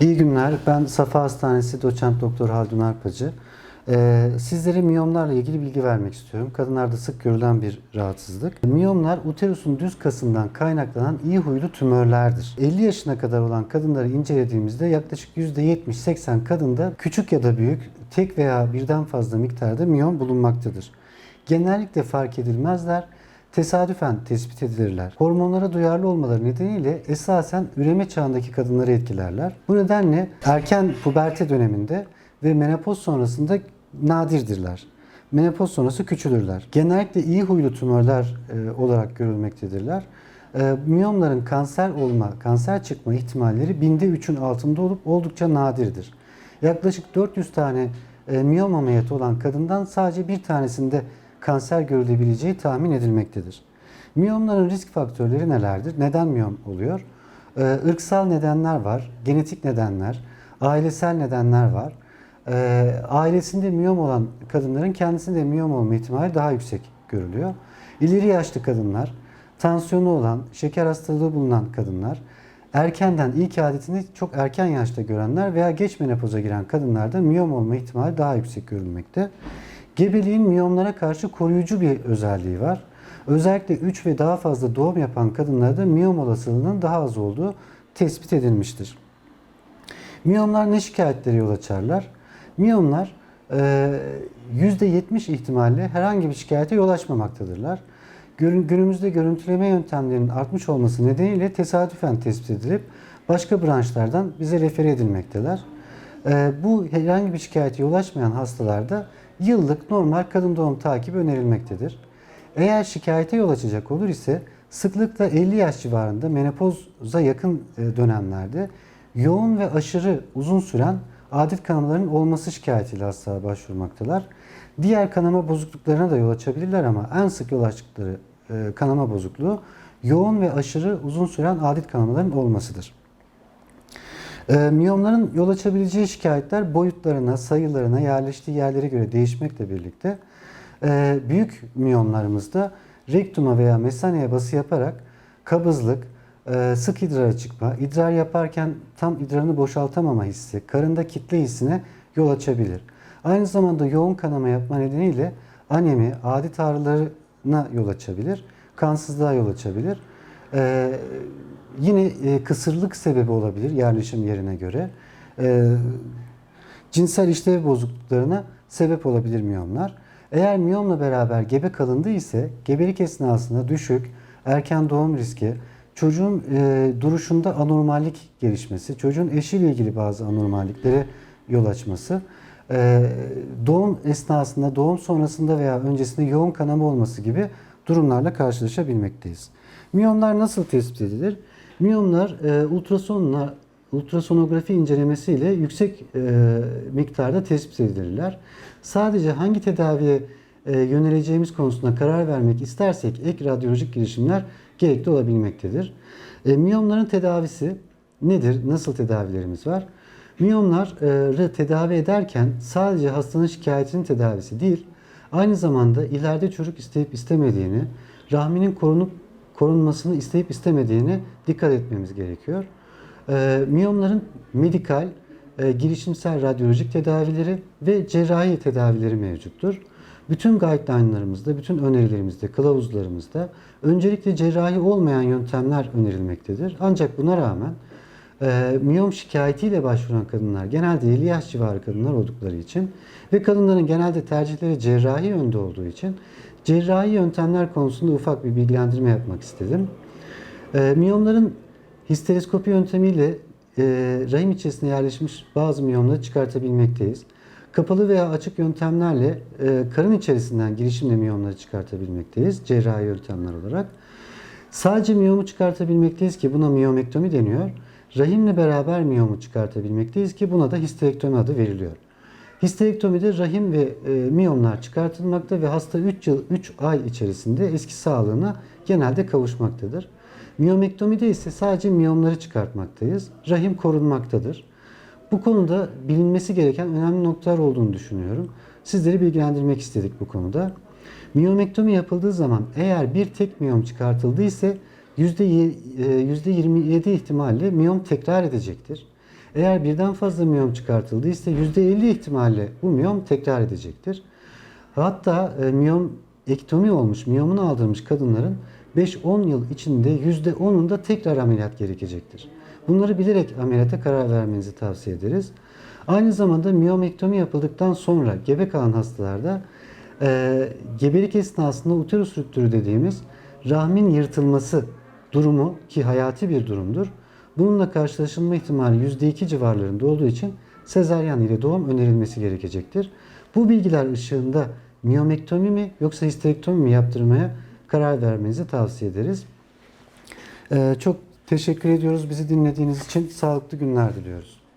İyi günler. Ben Safa Hastanesi Doçent Doktor Haldun Arpacı. Ee, sizlere miyomlarla ilgili bilgi vermek istiyorum. Kadınlarda sık görülen bir rahatsızlık. Miyomlar uterusun düz kasından kaynaklanan iyi huylu tümörlerdir. 50 yaşına kadar olan kadınları incelediğimizde yaklaşık %70-80 kadında küçük ya da büyük tek veya birden fazla miktarda miyom bulunmaktadır. Genellikle fark edilmezler tesadüfen tespit edilirler. Hormonlara duyarlı olmaları nedeniyle esasen üreme çağındaki kadınları etkilerler. Bu nedenle erken puberte döneminde ve menopoz sonrasında nadirdirler. Menopoz sonrası küçülürler. Genellikle iyi huylu tümörler e, olarak görülmektedirler. E, miyomların kanser olma, kanser çıkma ihtimalleri binde 3'ün altında olup oldukça nadirdir. Yaklaşık 400 tane e, miyom ameliyatı olan kadından sadece bir tanesinde kanser görülebileceği tahmin edilmektedir. Miyomların risk faktörleri nelerdir? Neden miyom oluyor? Ee, ırksal nedenler var, genetik nedenler, ailesel nedenler var. Ee, ailesinde miyom olan kadınların kendisinde miyom olma ihtimali daha yüksek görülüyor. İleri yaşlı kadınlar, tansiyonu olan, şeker hastalığı bulunan kadınlar, erkenden ilk adetini çok erken yaşta görenler veya geç menopoza giren kadınlarda miyom olma ihtimali daha yüksek görülmekte. Gebeliğin miyomlara karşı koruyucu bir özelliği var. Özellikle 3 ve daha fazla doğum yapan kadınlarda miyom olasılığının daha az olduğu tespit edilmiştir. Miyomlar ne şikayetlere yol açarlar? Miyomlar e, %70 ihtimalle herhangi bir şikayete yol açmamaktadırlar. Günümüzde görüntüleme yöntemlerinin artmış olması nedeniyle tesadüfen tespit edilip başka branşlardan bize refere edilmekteler. E, Bu herhangi bir şikayete yol açmayan hastalarda yıllık normal kadın doğum takibi önerilmektedir. Eğer şikayete yol açacak olur ise sıklıkla 50 yaş civarında menopoza yakın e, dönemlerde yoğun ve aşırı uzun süren adet kanamalarının olması şikayetiyle hastalara başvurmaktalar. Diğer kanama bozukluklarına da yol açabilirler ama en sık yol açtıkları e, kanama bozukluğu yoğun ve aşırı uzun süren adet kanamaların olmasıdır. E, miyomların yol açabileceği şikayetler boyutlarına, sayılarına, yerleştiği yerlere göre değişmekle birlikte e, büyük miyomlarımızda rektuma veya mesaneye bası yaparak kabızlık, e, sık idrara çıkma, idrar yaparken tam idrarını boşaltamama hissi, karında kitle hissine yol açabilir. Aynı zamanda yoğun kanama yapma nedeniyle anemi, adet ağrılarına yol açabilir, kansızlığa yol açabilir. E, yine e, kısırlık sebebi olabilir yerleşim yerine göre. E, cinsel işlev bozukluklarına sebep olabilir miyomlar. Eğer miyomla beraber gebe kalındı ise gebelik esnasında düşük, erken doğum riski, çocuğun e, duruşunda anormallik gelişmesi, çocuğun eşiyle ilgili bazı anormalliklere yol açması, e, doğum esnasında, doğum sonrasında veya öncesinde yoğun kanama olması gibi durumlarla karşılaşabilmekteyiz. Miyomlar nasıl tespit edilir? Miyomlar e, ultrasonla ultrasonografi incelemesiyle yüksek e, miktarda tespit edilirler. Sadece hangi tedaviye e, yöneleceğimiz konusunda karar vermek istersek ek radyolojik girişimler gerekli olabilmektedir. E, miyomların tedavisi nedir? Nasıl tedavilerimiz var? Miyomları tedavi ederken sadece hastanın şikayetinin tedavisi değil, aynı zamanda ileride çocuk isteyip istemediğini, rahminin korunup korunmasını isteyip istemediğini dikkat etmemiz gerekiyor. E, miyomların medikal, e, girişimsel radyolojik tedavileri ve cerrahi tedavileri mevcuttur. Bütün guideline'larımızda, bütün önerilerimizde, kılavuzlarımızda öncelikle cerrahi olmayan yöntemler önerilmektedir. Ancak buna rağmen e, miyom şikayetiyle başvuran kadınlar genelde 50 yaş civarı kadınlar oldukları için ve kadınların genelde tercihleri cerrahi yönde olduğu için cerrahi yöntemler konusunda ufak bir bilgilendirme yapmak istedim. E, miyomların histeroskopi yöntemiyle e, rahim içerisine yerleşmiş bazı miyomları çıkartabilmekteyiz. Kapalı veya açık yöntemlerle e, karın içerisinden girişimle miyomları çıkartabilmekteyiz cerrahi yöntemler olarak. Sadece miyomu çıkartabilmekteyiz ki buna miyomektomi deniyor. Rahimle beraber miyomu çıkartabilmekteyiz ki buna da histerektomi adı veriliyor. Histerektomide rahim ve e, miyomlar çıkartılmakta ve hasta 3 yıl 3 ay içerisinde eski sağlığına genelde kavuşmaktadır. Miyomektomide ise sadece miyomları çıkartmaktayız. Rahim korunmaktadır. Bu konuda bilinmesi gereken önemli noktalar olduğunu düşünüyorum. Sizleri bilgilendirmek istedik bu konuda. Miyomektomi yapıldığı zaman eğer bir tek miyom çıkartıldıysa %27 ihtimalle miyom tekrar edecektir. Eğer birden fazla miyom çıkartıldıysa %50 ihtimalle bu miyom tekrar edecektir. Hatta e, miyom ektomi olmuş, miyomunu aldırmış kadınların 5-10 yıl içinde %10'unda tekrar ameliyat gerekecektir. Bunları bilerek ameliyata karar vermenizi tavsiye ederiz. Aynı zamanda miyomektomi yapıldıktan sonra gebe kalan hastalarda e, gebelik esnasında uterus rüptürü dediğimiz rahmin yırtılması durumu ki hayati bir durumdur. Bununla karşılaşılma ihtimali %2 civarlarında olduğu için sezaryen ile doğum önerilmesi gerekecektir. Bu bilgiler ışığında miyomektomi mi yoksa histerektomi mi yaptırmaya karar vermenizi tavsiye ederiz. Ee, çok teşekkür ediyoruz bizi dinlediğiniz için. Sağlıklı günler diliyoruz.